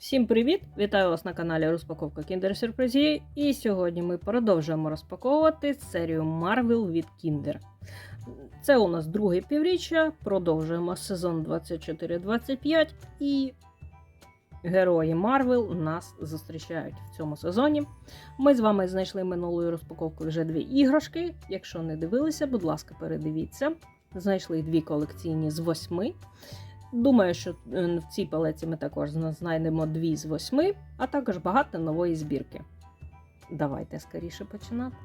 Всім привіт! Вітаю вас на каналі Розпаковка Kinder Сюрпризі. І сьогодні ми продовжуємо розпаковувати серію Marvel від Kinder. Це у нас друге півріччя. Продовжуємо сезон 24-25 і герої Марвел нас зустрічають в цьому сезоні. Ми з вами знайшли минулою розпаковкою вже дві іграшки. Якщо не дивилися, будь ласка, передивіться. Знайшли дві колекційні з восьми. Думаю, що е, в цій палеці ми також знайдемо дві з восьми, а також багато нової збірки. Давайте скоріше починати.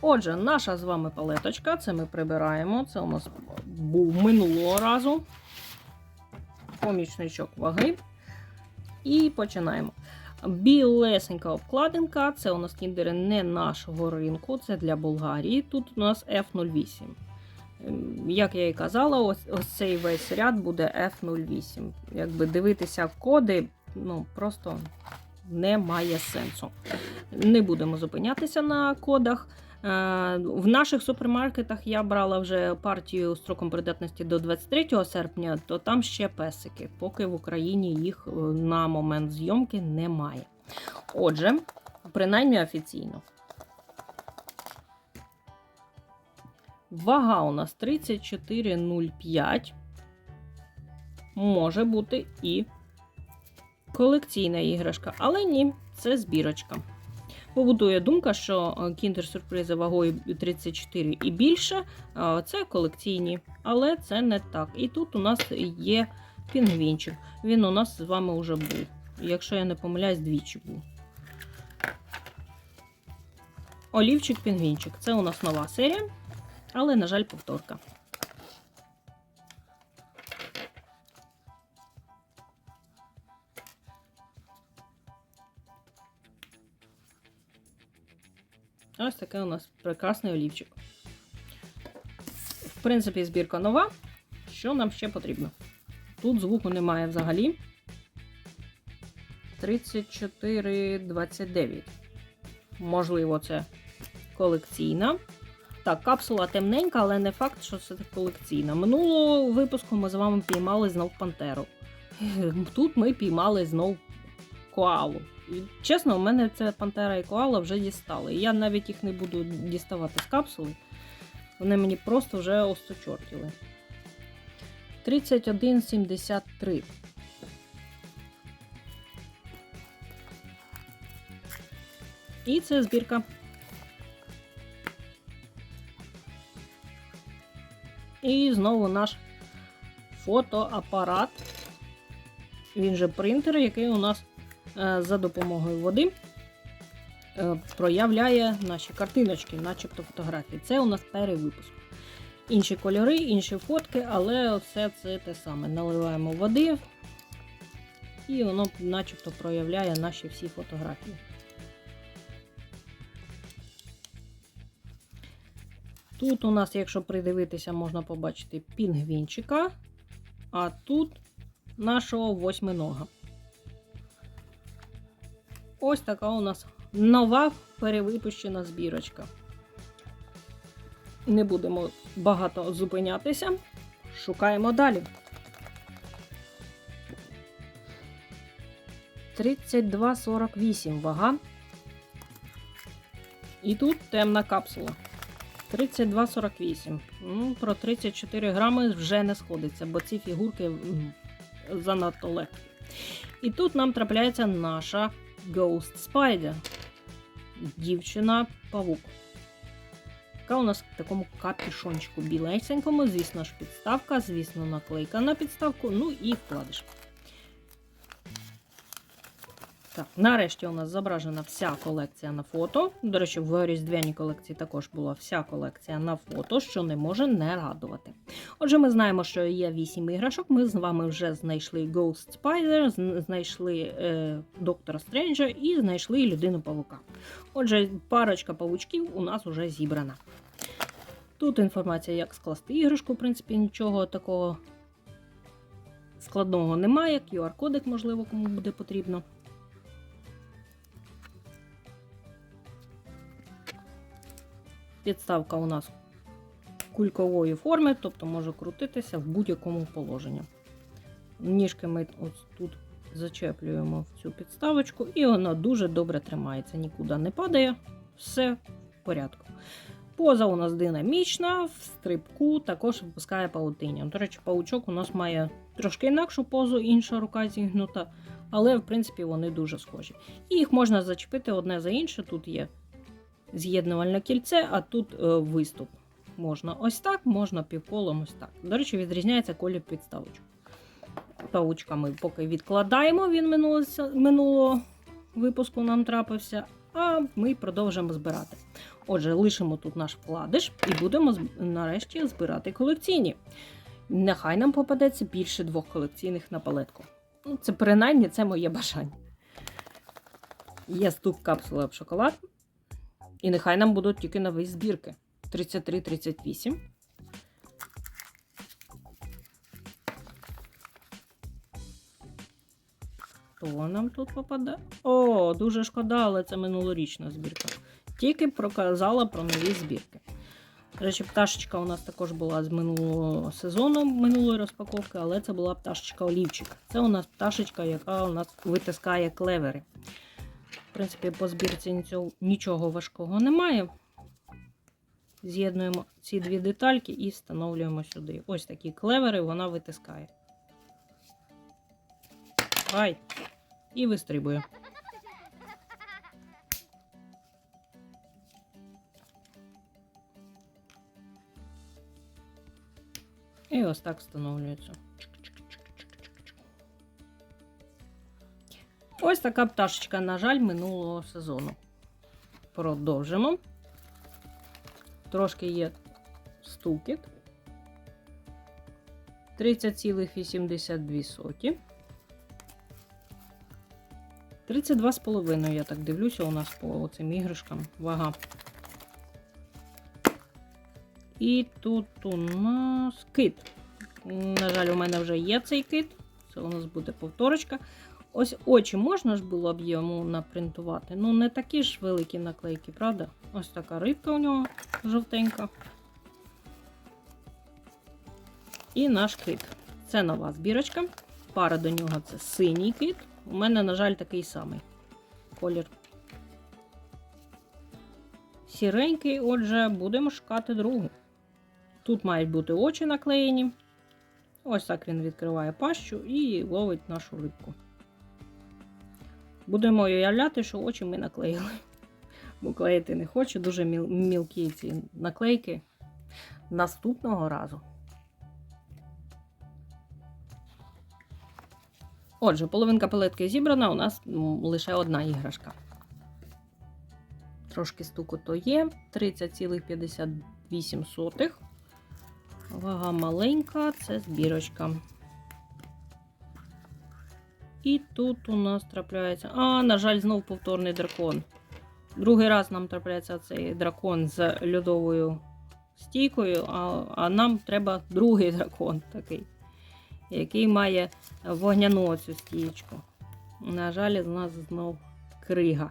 Отже, наша з вами палеточка, це ми прибираємо. Це у нас був минулого разу. Помічничок ваги. І починаємо. Білесенька обкладинка, це у нас кіндери не нашого ринку, це для Болгарії. Тут у нас F08. Як я і казала, ось, ось цей весь ряд буде F08. Якби дивитися коди, ну просто немає сенсу. Не будемо зупинятися на кодах. Е, В наших супермаркетах я брала вже партію строком придатності до 23 серпня, то там ще песики, поки в Україні їх е, на момент зйомки немає. Отже, принаймні офіційно. Вага у нас 34,05. Може бути і колекційна іграшка, але ні, це збірочка. Побудує думка, що кіндер-сюрпризи вагою 34 і більше це колекційні, але це не так. І тут у нас є пінгвінчик. Він у нас з вами вже був. Якщо я не помиляюсь, двічі був. Олівчик пінгвінчик. Це у нас нова серія але, на жаль, повторка. Ось такий у нас прекрасний олівчик. В принципі, збірка нова. Що нам ще потрібно? Тут звуку немає взагалі. 34,29. Можливо, це колекційна. Так, капсула темненька, але не факт, що це колекційна. Минулого випуску ми з вами піймали знов пантеру. Тут ми піймали знов коалу. Чесно, у мене це пантера і коала вже дістали. Я навіть їх не буду діставати з капсули. Вони мені просто вже осточортіли. 31,73. І це збірка. І знову наш фотоапарат. Він же принтер, який у нас е, за допомогою води е, проявляє наші картиночки, начебто фотографії. Це у нас перевипуск. Інші кольори, інші фотки, але все це те саме. Наливаємо води, і воно начебто проявляє наші всі фотографії. Тут у нас, якщо придивитися, можна побачити пінгвінчика, а тут нашого восьминога. Ось така у нас нова перевипущена збірочка. Не будемо багато зупинятися. Шукаємо далі. 32,48 вага. І тут темна капсула. 32,48. Ну, про 34 грами вже не сходиться, бо ці фігурки занадто легкі. І тут нам трапляється наша Ghost Spider. Дівчина-павук. Яка у нас в такому капюшончику білесенькому, звісно ж, підставка, звісно, наклейка на підставку, ну і вкладиш. Так, нарешті у нас зображена вся колекція на фото. До речі, в різдвяній колекції також була вся колекція на фото, що не може не радувати. Отже, ми знаємо, що є 8 іграшок. Ми з вами вже знайшли Ghost Spider, знайшли е, Доктора Стренджа і знайшли людину павука. Отже, парочка павучків у нас вже зібрана. Тут інформація, як скласти іграшку, в принципі, нічого такого складного немає. QR-кодик, можливо, кому буде потрібно. Підставка у нас кулькової форми, тобто може крутитися в будь-якому положенні. Ніжки ми ось тут зачеплюємо в цю підставочку, і вона дуже добре тримається, нікуди не падає, все в порядку. Поза у нас динамічна, в стрибку також випускає паутиння. До речі, паучок у нас має трошки інакшу позу, інша рука зігнута, але в принципі вони дуже схожі. І їх можна зачепити одне за інше. Тут є з'єднувальне кільце, а тут е, виступ. Можна ось так, можна півколом ось так. До речі, відрізняється колір підставочок. Паучка ми поки відкладаємо, він минулого, минулого випуску нам трапився, а ми продовжимо збирати. Отже, лишимо тут наш вкладиш і будемо нарешті збирати колекційні. Нехай нам попадеться більше двох колекційних на палетку. Ну, це принаймні це моє бажання. Є стук капсула в шоколад. І нехай нам будуть тільки нові збірки. 33-38. Хто нам тут попаде? О, дуже шкода, але це минулорічна збірка. Тільки проказала про нові збірки. До речі, пташечка у нас також була з минулого сезону, минулої розпаковки, але це була пташечка олівчик. Це у нас пташечка, яка у нас витискає клевери. В принципі, по збірці нічого, важкого немає. З'єднуємо ці дві детальки і встановлюємо сюди. Ось такі клевери вона витискає. Ай! І вистрибує. І ось так встановлюється. Ось така пташечка, на жаль, минулого сезону. Продовжимо. Трошки є стукіт. 30,82. 32,5, я так дивлюся, у нас по цим іграшкам вага. І тут у нас кит. На жаль, у мене вже є цей кит. Це у нас буде повторочка. Ось очі можна ж було б йому напринтувати. Ну, не такі ж великі наклейки, правда? Ось така рибка у нього жовтенька. І наш кит. Це нова збірочка. Пара до нього це синій кит. У мене, на жаль, такий самий колір. Сіренький, отже, будемо шукати другу. Тут мають бути очі наклеєні. Ось так він відкриває пащу і ловить нашу рибку. Будемо уявляти, що очі ми наклеїли. Бо клеїти не хочу, дуже міл- мілкі ці наклейки. Наступного разу. Отже, половинка палетки зібрана, у нас лише одна іграшка. Трошки стуку то є. 30,58. Вага маленька, це збірочка. І тут у нас трапляється. А, на жаль, знов повторний дракон. Другий раз нам трапляється цей дракон з льодовою стійкою, а, а нам треба другий дракон такий, який має вогняну цю стійку. На жаль, з нас знов крига.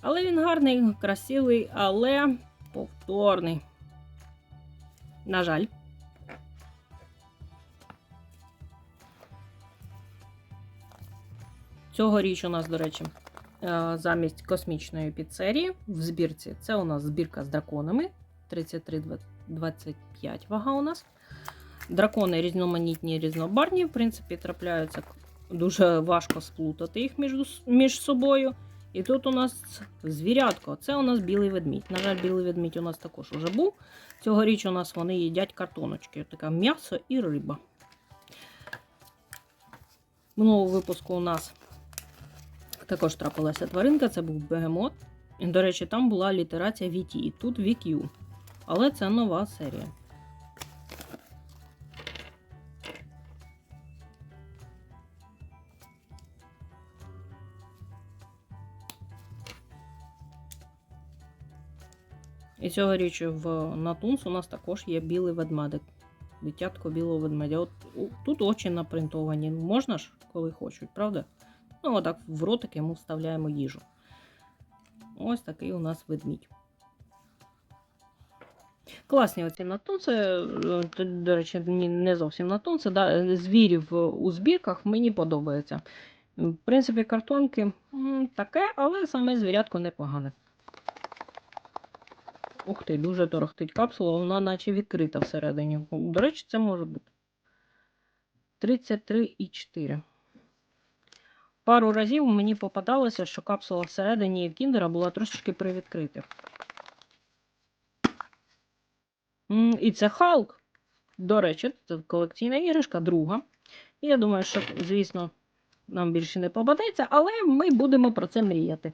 Але він гарний, красивий, але повторний. На жаль. Цьогоріч у нас, до речі, е, замість космічної піцерії в збірці. Це у нас збірка з драконами. 33,25 вага у нас. Дракони різноманітні, різнобарні. В принципі, трапляються дуже важко сплутати їх між, між собою. І тут у нас звірятко. Це у нас білий ведмідь. На жаль, білий ведмідь у нас також уже був. Цьогоріч у нас вони їдять картоночки. Таке м'ясо і риба. Минулого випуску у нас також трапилася тваринка, це був бегемот. До речі, там була літерація VT, і тут VQ. Але це нова серія. І цьогоріч в Натунс у нас також є білий ведмедик. Дитятко білого ведмедя. От тут очі напринтовані. Можна ж, коли хочуть, правда? Ну, отак в ротик йому вставляємо їжу. Ось такий у нас ведмідь. Класні оці натунси. е, До речі, не зовсім натунси. Да, звірів у збірках мені подобається. В принципі, картонки таке, але саме звірятко непогане. Ух ти, дуже торохтить капсула, вона наче відкрита всередині. До речі, це може бути. 33,4. Пару разів мені попадалося, що капсула всередині кіндера була трошечки привідкрита. І це Халк. До речі, це колекційна іграшка, друга. І я думаю, що, звісно, нам більше не попадеться, але ми будемо про це мріяти.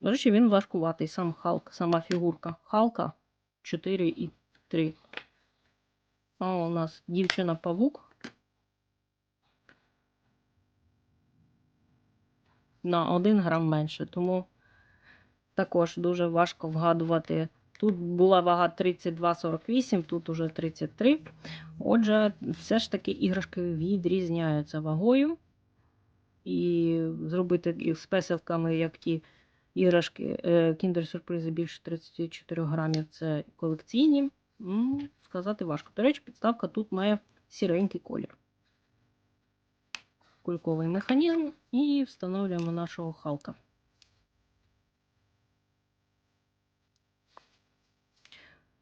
До речі, він важкуватий, сам Халк, сама фігурка. Халка 4 і 3. А у нас дівчина-павук. На 1 грам менше, тому також дуже важко вгадувати. Тут була вага 32,48, тут уже 33. Отже, все ж таки іграшки відрізняються вагою. І зробити їх з песивками, як ті іграшки Kinder сюрпризи більше 34 грамів це колекційні. Сказати важко. До речі, підставка тут має сіренький колір. Кульковий механізм і встановлюємо нашого Халка.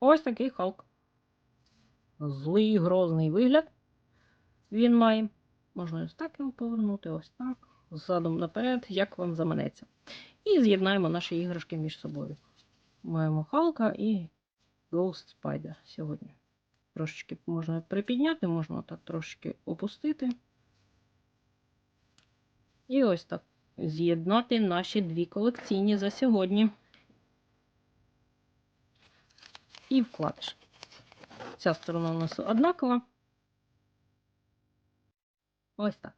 Ось такий Халк. Злий грозний вигляд. Він має. Можна ось так його повернути, ось так. Задом наперед, як вам заманеться. І з'єднаємо наші іграшки між собою. Маємо Халка і Ghost Spider сьогодні. Трошечки можна припідняти, можна так трошечки опустити. І ось так з'єднати наші дві колекційні за сьогодні. І вкладиш. Ця сторона у нас однакова. Ось так.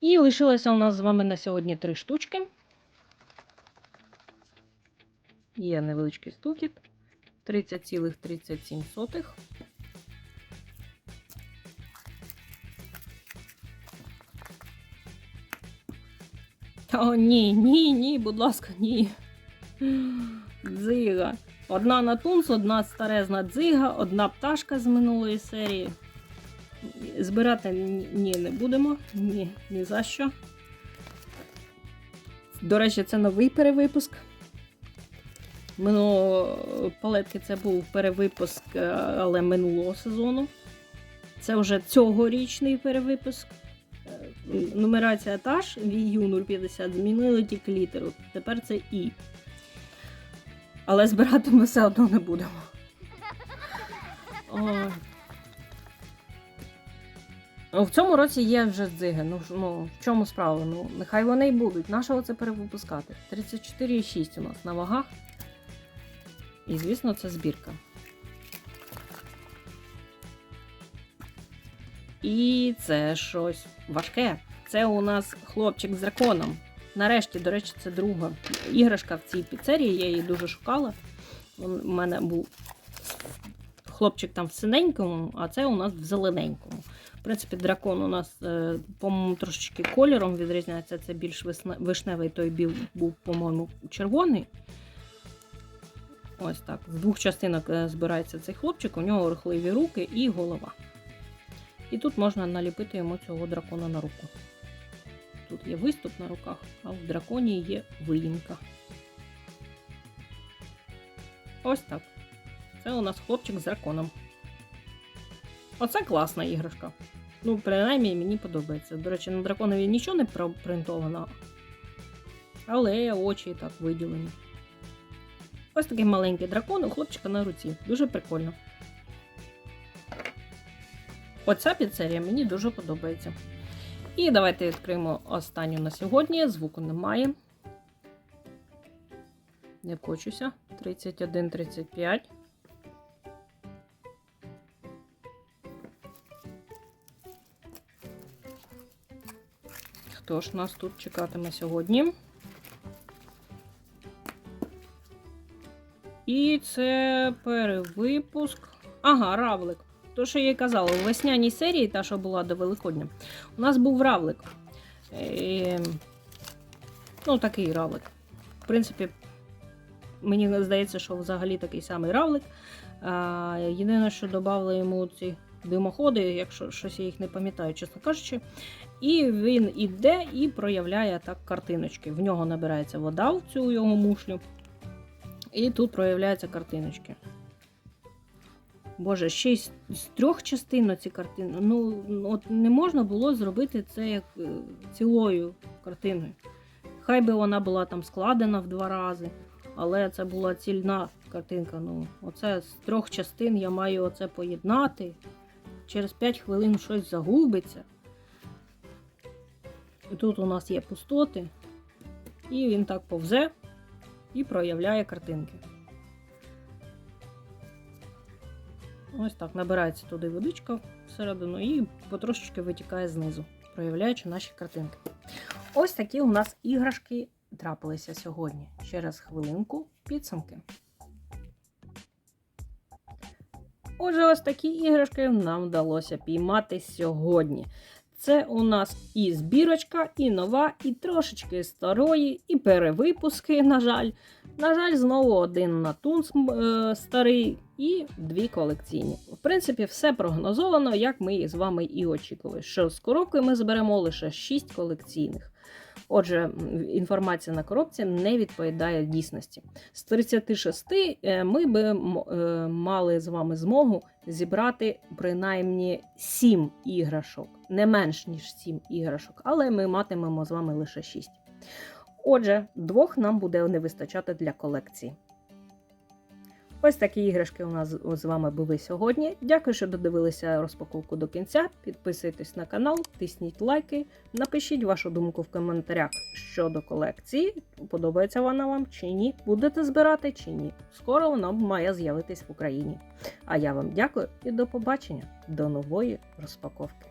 І лишилося у нас з вами на сьогодні три штучки. Є невеличкий стукіт. 30,37. О, ні, ні, ні, будь ласка, ні. Дзига. Одна натунс, одна старезна дзига, одна пташка з минулої серії. Збирати ні, не будемо. Ні, ні за що. До речі, це новий перевипуск. Минулого палетки це був перевипуск, е, але минулого сезону. Це вже цьогорічний перевипуск. Нумерація та ж VU 050 змінили тільки літеру. Тепер це І. Але збирати ми все одно не будемо. Ой. Ну, В цьому році є вже дзиги. Ну, ну в чому справа? Ну, нехай вони й будуть. Нашого це перевипускати. 34,6 у нас на вагах. І, звісно, це збірка. І це щось важке. Це у нас хлопчик з драконом. Нарешті, до речі, це друга іграшка в цій піцерії. Я її дуже шукала. У мене був хлопчик там в синенькому, а це у нас в зелененькому. В принципі, дракон у нас, е, по-моєму, трошечки кольором відрізняється. Це більш вишневий, той біл був, по-моєму, червоний. Ось так. З двох частинок е, збирається цей хлопчик, у нього рухливі руки і голова. І тут можна наліпити йому цього дракона на руку. Тут є виступ на руках, а в драконі є виїмка. Ось так. Це у нас хлопчик з драконом. Оце класна іграшка. Ну, принаймні, мені подобається. До речі, на драконові нічого не принтовано, але очі так виділені. Ось такий маленький дракон у хлопчика на руці. Дуже прикольно. Оця піцерія мені дуже подобається. І давайте відкриємо останню на сьогодні. Звуку немає. Не почуся. 31-35. Хто ж нас тут чекатиме сьогодні? І це перевипуск. Ага, равлик. То, що я й казала, у весняній серії, та, що була до Великодня, у нас був равлик. Е, ну, такий равлик. В принципі, мені здається, що взагалі такий самий равлик. А, єдине, що додали йому ці димоходи, якщо щось я їх не пам'ятаю, чесно кажучи. І він іде і проявляє так картиночки. В нього набирається вода в цю його мушлю. І тут проявляються картиночки. Боже, ще й з, трьох частин ці картини. Ну, от не можна було зробити це як е, цілою картиною. Хай би вона була там складена в два рази, але це була цільна картинка. Ну, оце з трьох частин я маю оце поєднати. Через 5 хвилин щось загубиться. Тут у нас є пустоти, і він так повзе і проявляє картинки. Ось так набирається туди водичка всередину і потрошечки витікає знизу, проявляючи наші картинки. Ось такі у нас іграшки трапилися сьогодні. Через хвилинку підсумки. Отже, ось такі іграшки нам вдалося піймати сьогодні. Це у нас і збірочка, і нова, і трошечки старої, і перевипуски, на жаль. На жаль, знову один натунс е, старий і дві колекційні. В принципі, все прогнозовано, як ми з вами і очікували, що з коробки ми зберемо лише 6 колекційних. Отже, інформація на коробці не відповідає дійсності. З 36 е, ми би е, мали з вами змогу зібрати принаймні 7 іграшок, не менш ніж 7 іграшок, але ми матимемо з вами лише 6. Отже, двох нам буде не вистачати для колекції. Ось такі іграшки у нас з- вами були сьогодні. Дякую, що додивилися розпаковку до кінця. Підписуйтесь на канал, тисніть лайки, напишіть вашу думку в коментарях щодо колекції. Подобається вона вам чи ні? Будете збирати чи ні? Скоро вона має з'явитись в Україні. А я вам дякую і до побачення, до нової розпаковки.